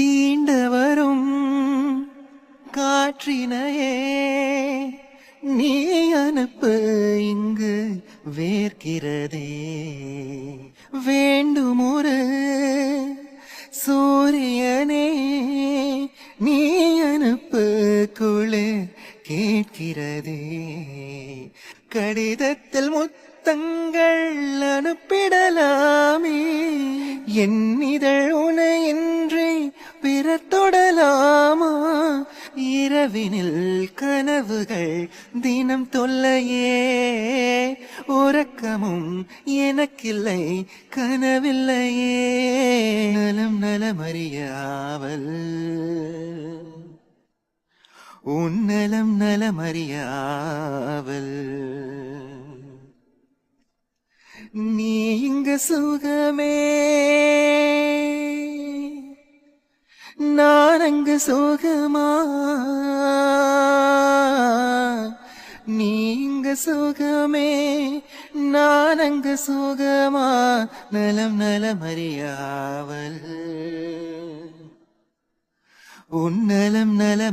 தீண்டவரும் காற்றினையே நீ அனுப்பு இங்கு வேர்க்கிறதே. வேண்டுமொரு சூரியனே நீ அனுப்பு குளிர் கேட்கிறதே. கடிதத்தில் முத்தங்கள் அனுப்பிடலாமே என் இதழ் இரவினில் கனவுகள் தினம் தொல்லையே. உறக்கமும் எனக்கில்லை கனவில்லையே. நலம் நலமறியாவல் உன்னலம் நலமறியாவல் நீ இங்கு சுகமே. நான் அங்கு சுகமா சுகமே நான் அங்கு சுகமா நலம் நலமறியாவல் உன்னலம் நலமறியாவல்